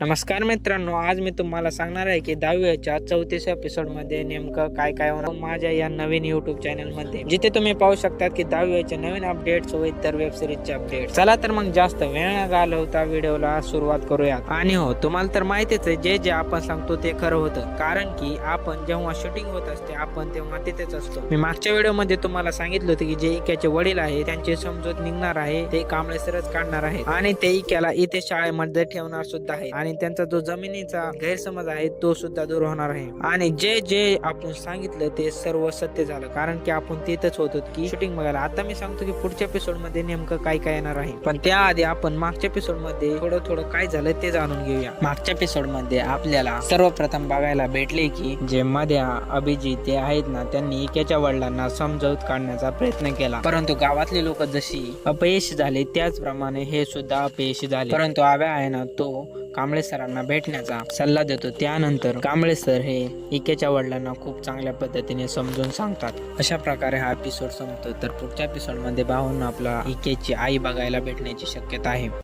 नमस्कार मित्रांनो आज मी तुम्हाला सांगणार आहे की दहावीच्या चौतीस एपिसोडमध्ये नेमकं काय काय होणार माझ्या या नवीन युट्यूब चॅनलमध्ये. जिथे तुम्ही पाहू शकता की दहावीच्या नवीन अपडेट्स व इतर वेब सिरीजचे अपडेट चला तर मग जास्त वेळ घालवता व्हिडिओला सुरुवात करूया आणि हो तुम्हाला तर माहितीच आहे जे जे आपण सांगतो ते खरं होतं. कारण की आपण जेव्हा शूटिंग होत असते आपण तेव्हा तिथेच असतो. मी मागच्या व्हिडिओमध्ये तुम्हाला सांगितलं होतं की जे इक्याचे वडील आहे त्यांची समजूत निघणार आहे ते कामळेसरच काढणार आहे आणि ते इक्याला इथे शाळेमध्ये ठेवणार सुद्धा आहे आणि त्यांचा जो जमिनीचा गैरसमज आहे तो सुद्धा दूर होणार आहे. आणि जे जे आपण सांगितलं ते सर्व सत्य झालं. कारण की आपण तिथेच होतो की शूटिंग बघायला. आता मी सांगतो की पुढच्या एपिसोडमध्ये नेमकं काय काय येणार आहे. पण त्याआधी आपण मागच्या एपिसोडमध्ये थोडं थोडं काय झालं ते जाणून घेऊया. मागच्या एपिसोडमध्ये आपल्याला सर्वप्रथम बघायला भेटले की जे मध्या अभिजित ते आहेत ना त्यांनी इक्याच्या वडिलांना समजवत काढण्याचा प्रयत्न केला. परंतु गावातले लोक जशी अपयशी झाले त्याचप्रमाणे हे सुद्धा अपयशी झाले. परंतु आव्या आहे ना तो कांबळे कांबळे सरांना भेटण्याचा सल्ला देतो. त्यानंतर कांबळे सर हे इकेच्या वडिलांना खूप चांगल्या पद्धतीने समजून सांगतात. अशा प्रकारे हा एपिसोड संपतो तर पुढच्या एपिसोडमध्ये आपला इकेची आई बघायला भेटण्याची शक्यता आहे.